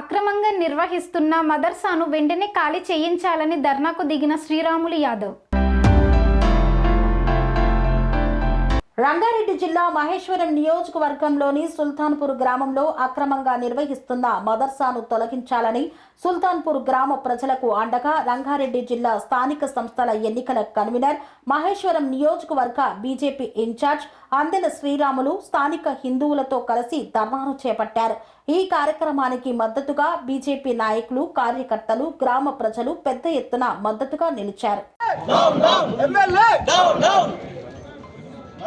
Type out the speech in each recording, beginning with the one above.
అక్రమంగా నిర్వహిస్తున్న మదర్సాను వెంటనే ఖాళీ చేయించాలని ధర్నాకు దిగిన శ్రీరాములు యాదవ్. రంగారెడ్డి జిల్లా మహేశ్వరం నియోజకవర్గంలోని సుల్తాన్పూర్ గ్రామంలో అక్రమంగా నిర్వహిస్తున్న మదర్సాను తొలగించాలని సుల్తాన్పూర్ గ్రామ ప్రజలకు అండగా రంగారెడ్డి జిల్లా స్థానిక సంస్థల ఎన్నికల కన్వీనర్ మహేశ్వరం నియోజకవర్గ బీజేపీ ఇన్ఛార్జ్ అందెల శ్రీరాములు స్థానిక హిందువులతో కలిసి ధర్నాను చేపట్టారు. ఈ కార్యక్రమానికి మద్దతుగా బీజేపీ నాయకులు కార్యకర్తలు గ్రామ ప్రజలు పెద్ద ఎత్తున మద్దతుగా నిలిచారు.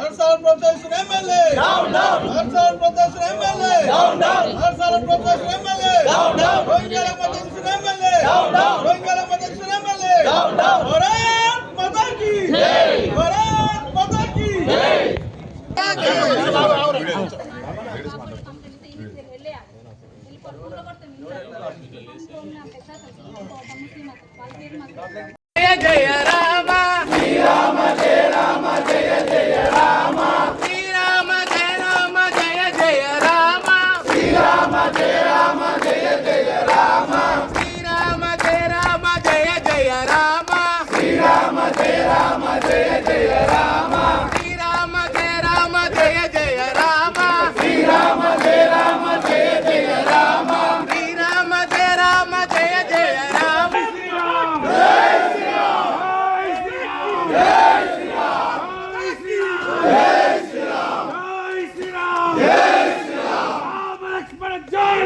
हरसाल प्रोफेसर एमएलए। डाउन डाउन हरसाल प्रोफेसर एमएलए। डाउन डाउन हरसाल प्रोफेसर एमएलए। डाउन डाउन रोहिंग्या मदन सुन एमएलए। डाउन डाउन रोहिंग्या मदन सुन एमएलए। डाउन डाउन और मदन की।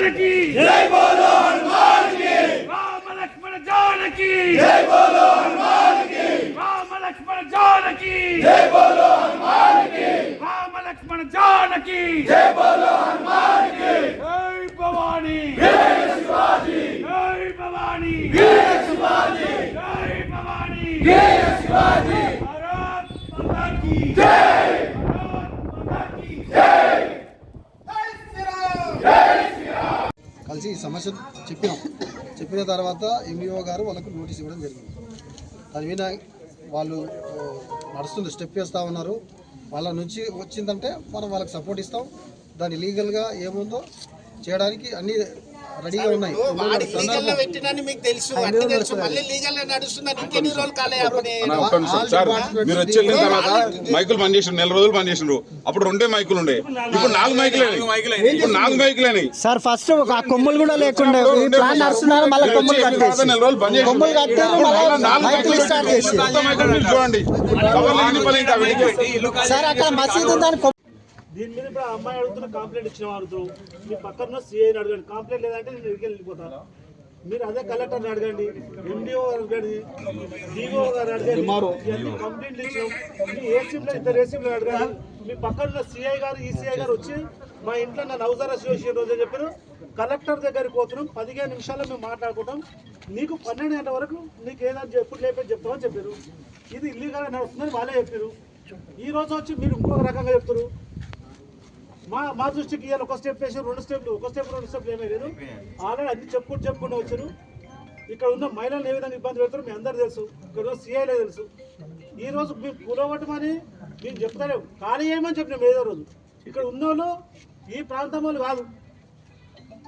जान की। जय बोलो हनुमान की। लक्ष्मण जान की। जय बोलो हनुमान की। लक्ष्मण जान की। जय बोलो हनुमान की। लक्ष्मण जान की। जय बोलो हनुमान की। जय भवानी। जय शिवाजी। जय भवानी। जय शिवाजी। जय भवानी। जय शिवाजी। भारत माता की। जय సమస్య చెప్పినాం. చెప్పిన తర్వాత ఎంఈఓ గారు వాళ్ళకు నోటీస్ ఇవ్వడం జరిగింది. దాని మీద వాళ్ళు నడుస్తుంది స్టెప్ వేస్తూ ఉన్నారు. వాళ్ళ నుంచి వచ్చిందంటే మనం వాళ్ళకి సపోర్ట్ ఇస్తాం. దాన్ని లీగల్గా ఏముందో చేయడానికి అన్ని రెడీగా ఉన్నాయి. వాడికి లీగల్లో పెట్టినని మీకు తెలుసు అన్ని తెలుసు మళ్ళీ లీగల్లో నడుస్తున్నారు ఇంకెన్ని రోజులు కాలే అప్పుడు అన్న, ఒక్క నిమిషం. సార్ మీరు వచ్చి వెళ్ళిన తర్వాత మైకులు బంద్ చేసిండ్రు నెల రోజులు బంద్ చేసిండ్రు. అప్పుడు రెండే మైకులు ఉండే. ఇప్పుడు నాలుగు మైకులు ఇప్పుడు నాలుగు మైకులు సార్ ఫస్ట్ ఒక కొమ్ములు కూడా లేకుండా. ఈ ప్లాన్ నడుస్తున్నారు మళ్ళీ కొమ్ములు కట్టేసి. నెల రోజులు. కొమ్ములు కట్టారు మైకులు స్టార్ట్ చేసి చూడండి పని? సార్ అక్కడ మసీదు దాని కొమ్ము- దీని మీద ఇప్పుడు ఆ అమ్మాయి అడుగుతున్న కంప్లైంట్ ఇచ్చిన అడుగుతున్నాం మీ పక్కన సిఐని అడగండి. కంప్లైంట్ లేదంటే నేను ఇక్కడికి వెళ్ళిపోతాను మీరు అదే కలెక్టర్ని అడగండి. ఎండిఓ అడగండి. డిఓ గారు అడగండి. ఇవన్నీ కంప్లైంట్లు ఇచ్చినాం. మీ ఏసీలో ఇద్దరు ఏసీలో అడగండి మీ పక్కన సిఐ గారు ఈ సిఐ గారు వచ్చి మా ఇంట్లో నన్ను అవసర అసోసియేషన్ రోజు చెప్పారు. కలెక్టర్ దగ్గరికి పోతున్నాం. పదిహేను నిమిషాల్లో మేము మాట్లాడుకుంటాం. నీకు పన్నెండు గంటల వరకు నీకు ఏదైనా ఎప్పుడు లేపని చెప్తామని చెప్పారు. ఇది ఇల్లీగల్ నడుస్తుందని వాళ్ళే చెప్పారు. ఈ రోజు వచ్చి మీరు ఇంకొక రకంగా చెప్తారు. మా మా దృష్టికి ఇవాళ ఒక స్టెప్ వేసి రెండు స్టెప్లు. ఒక స్టెప్ రెండు స్టెప్లు ఏమీ లేదు. ఆల్రెడీ అన్ని చెప్పుకుంటూ చెప్పుకుంటూ వచ్చారు. ఇక్కడ ఉన్న మహిళలు ఏ విధంగా ఇబ్బంది పెడతారో మీ అందరు తెలుసు. ఇక్కడ ఉన్న సీఐలే తెలుసు. ఈ రోజు మేము కూలగొట్టమని మేము చెప్తారేమో ఖాళీ చేయమని చెప్పినాం ఏదో రోజు. ఇక్కడ ఉన్నోళ్ళు ఈ ప్రాంతం వాళ్ళు కాదు.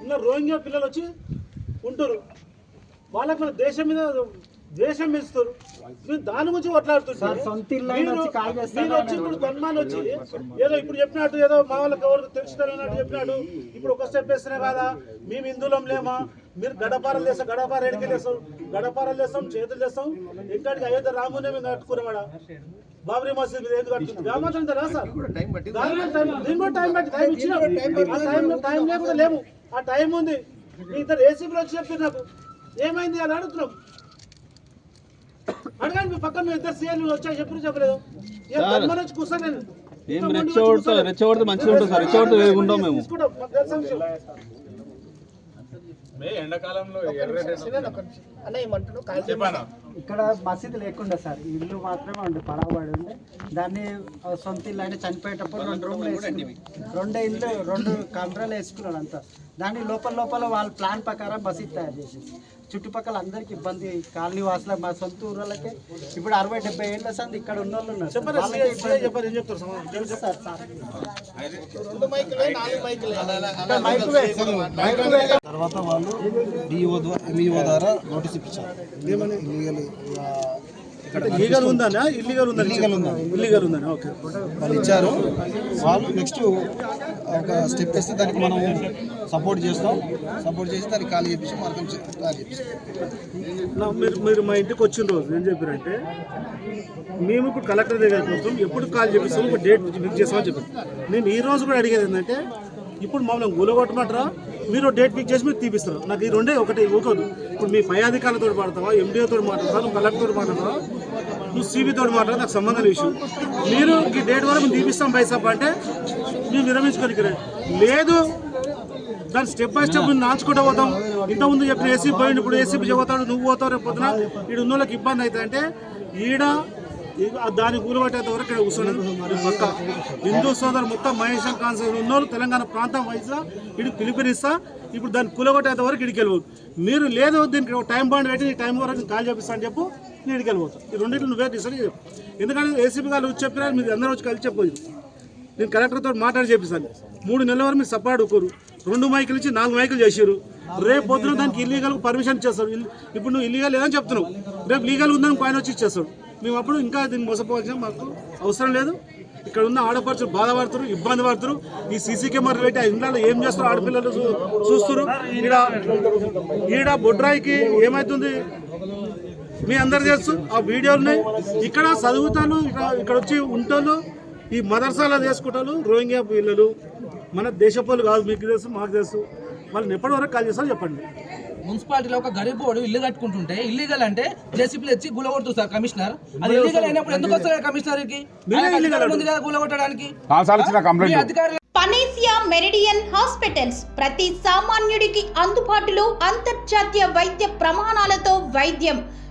ఉన్న రోహింగ్యా పిల్లలు వచ్చి ఉంటారు. వాళ్ళకి మన దేశం మీద ద్వేషం పెంచుతారు మీరు దాని గురించి అయినా వచ్చి ఇప్పుడు గన్మాన్ వచ్చి ఏదో ఇప్పుడు చెప్పినట్టు ఏదో మా వాళ్ళకి ఎవరికి తెలుస్తారన్నట్టు చెప్పినాడు. ఇప్పుడు ఒక స్టెప్ వేస్తేనే కాదా మేము హిందువులం లేమా? మీరు గడపారలు చేస్తాం గడపార ఎడికి చేస్తాం గడపారలు చేస్తాం చేతులు చేస్తాం. ఎక్కడికి అయోధ్య రామునే మేము కట్టుకున్నామాడ బాబరీ మసీద్ మీద ఎందుకు కట్టుకుంది గ్రామాంతరం రా సార్. దాని మీద టైం దీని కూడా టైం పట్టి టైం ఇచ్చినాం. ఆ టైం లేకుండా లేము ఆ టైం ఉంది. మీ ఇద్దరు ఏసీపీలో వచ్చి చెప్పారు నాకు. ఏమైంది అని అడుగుతున్నాం. అడగండి మీ పక్కన మీ ఇద్దరు సీఎల్ వచ్చా చెప్పరు చెప్పలేదు? వచ్చి కూర్చొని నేను ఏం రెచ్చగొడతా రెచ్చగొడితే మంచిగా ఉంటుంది సార్ రెచ్చగొడితే వేగుంటాం మేము. తీసుకుంటాం మాకు తెలుసా విషయం. అన్న ఏమంటున్నావు? కాల్ ఇక్కడ మసీదు లేకుండా సార్ ఇల్లు మాత్రమే ఉండే పడవబడి ఉండే. దాన్ని సొంత ఇల్లు అయినా చనిపోయేటప్పుడు రెండు రూమ్లు వేసుకున్నాం. రెండే ఇల్లు రెండు కమరాలు వేసుకున్నాడు అంతా దాన్ని లోపల లోపల వాళ్ళ ప్లాన్ ప్రకారం మసీద్ తయారు చేసేసి చుట్టుపక్కల అందరికి ఇబ్బంది కాలనీ వాసులకు మా సొంత ఊర్లకే. ఇప్పుడు అరవై డెబ్బై ఏళ్ళ సంది ఇక్కడ ఉన్న వాళ్ళు ఉన్నారు. తర్వాత వాళ్ళు డిఓ ద్వారా ఎంఈఓ ద్వారా నోటీస్ ఇప్పించారు. ఇల్లీగల్ లీగల్ ఉందనా? ఇల్లీగల్ ఉందని Illegal ఉందని. ఇల్లీగల్ ఉందని ఓకే. వాళ్ళు ఇచ్చారు. వాళ్ళు నెక్స్ట్ ఒక స్టెప్ వేస్తే దానికి మనం సపోర్ట్ చేస్తాం. సపోర్ట్ చేసి దానికి ఖాళీ చేపించి మార్గం ఖాళీ చేపిస్తాం. మీరు మీరు మా ఇంటికి వచ్చిన రోజు ఏం చెప్పారంటే మేము ఇప్పుడు కలెక్టర్ దగ్గర కోసం ఎప్పుడు కాల్ చేపిస్తాం ఒక డేట్ ఫిక్స్ చేస్తామని చెప్పారు. నేను ఈ రోజు కూడా అడిగేది ఏంటంటే ఇప్పుడు మమ్మల్ని గులగొట్టమంటారా? మీరు డేట్ ఫిక్స్ చేసి మీరు తీపిస్తారు. నాకు ఈ రెండే ఒకటి ఊకోదు ఇప్పుడు మీ పై అధికారులతో మాట్లాడతావా ఎండిఓతో మాట్లాడతావా నువ్వు కలెక్టర్తో మాట్లాడతావా నువ్వు సిబితో మాట్లాడతా నాకు సంబంధం ఇష్యూ మీరు ఈ డేట్ వరకు మేము తీపిస్తాం పైసా అంటే మేము విరమించుకోనికి లేదు దాని స్టెప్ బై స్టెప్ నాచుకుంటూ పోతాం. ఇంత చెప్పిన ఏసీ పోయింది ఇప్పుడు ఏసీ పోతాడు నువ్వు పోతావు రేపు పొద్దున. ఈడు ఉన్న వాళ్ళకి ఇబ్బంది అవుతుంది అంటే ఈడ దాని కూలబట్టేంత వరకు ఇక్కడ కూర్చోండి. మొత్తం హిందూ సోదరు మొత్తం మహేశం కాన్సర్ ఉన్నోళ్ళు తెలంగాణ ప్రాంతం వైజ్గా ఇటు పిలుపునిస్తా. ఇప్పుడు దాన్ని కూలగొట్టేంత వరకు ఇడికి వెళ్ళిపోదు. మీరు లేదు దీనికి ఒక టైం బాండ్ పెట్టి ఈ టైం వరకు కాల్ చేపిస్తా అని చెప్పు నేను ఇడికి వెళ్ళిపోతాను ఈ రెండింటిని నువ్వే డిసైడ్ చెప్పు ఎందుకంటే ఏసీపీ గారు వచ్చి చెప్పినా మీరు అందరూ వచ్చి కలిసి చెప్పదు నేను కలెక్టర్తో మాట్లాడి చేపిస్తాను మూడు నెలల వరకు మీరు సపోర్ట్ ఒక్కరు రెండు మైకులు ఇచ్చి నాలుగు మైకులు చేసారు రేపు పొద్దున దానికి ఇల్లీగల్ పర్మిషన్ ఇచ్చేస్తాడు ఇప్పుడు నువ్వు ఇల్లీగల్ లేదని చెప్తున్నావు. రేపు లీగల్ ఉందని ఆయన వచ్చి ఇచ్చేస్తాడు. మేము అప్పుడు ఇంకా దీన్ని మోసపోవాల్సిన మాకు అవసరం లేదు. ఇక్కడ ఉన్న ఆడపడుచులు బాధపడుతారు ఇబ్బంది పడుతున్నారు. ఈ సీసీ కెమెరా పెట్టి ఆ ఇంట్లో ఏం చేస్తారు ఆడపిల్లలు చూస్తున్నారు. ఈడ ఈడ బొడ్రాయికి ఏమవుతుంది మీ అందరు తెలుసు. ఆ వీడియోలు ఇక్కడ చదువుతాను ఇక్కడ ఇక్కడ వచ్చి ఉంటాను. ఈ మదర్సాలో చేసుకుంటాను రోహింగ్యా పిల్లలు మన దేశపోలు కాదు మీకు తెలుసు మాకు తెలుసు. వాళ్ళని ఎప్పటి వరకు కాల్ చేస్తారో చెప్పండి. మున్సిపాలిటీలో ఒక గరీబ్ వాడు ఇల్లు కట్టుకుంటుంటే ఇల్లీగల్ అంటే జేసీపీలు వచ్చి గులగొడుతుంది సార్ కమిషనర్. అది ఇల్లీగల్ అయినప్పుడు ఎందుకు వస్తారు కమిషనర్కి ఉంది కదా గులగొట్టడానికి? పనేసియా మెరిడియన్ హాస్పిటల్స్ ప్రతి సామాన్యుడికి అందుబాటులో అంతర్జాతీయ వైద్య ప్రమాణాలతో వైద్యం.